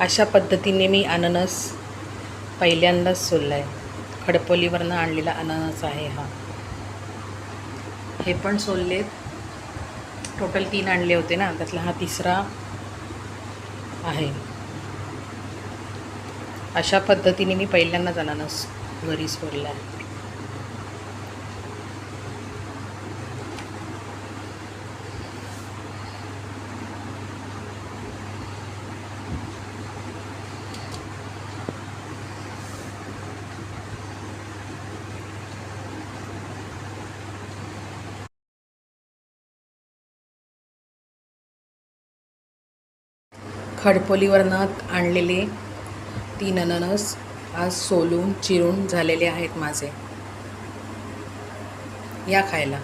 अशा पद्धतीने मी अननस पहिल्यांदाच सोलला आहे खडपोलीवरनं आणलेला अननस आहे हा. हे पण सोलले टोटल तीन आणले होते ना त्यातला हा तिसरा आहे. अशा पद्धतीने मी पहिल्यांदाच अननस घरी सोडला आहे खडपोलीवरनं आणलेले तीन अननस आज सोलून चिरून झालेले आहेत माझे. या खायला.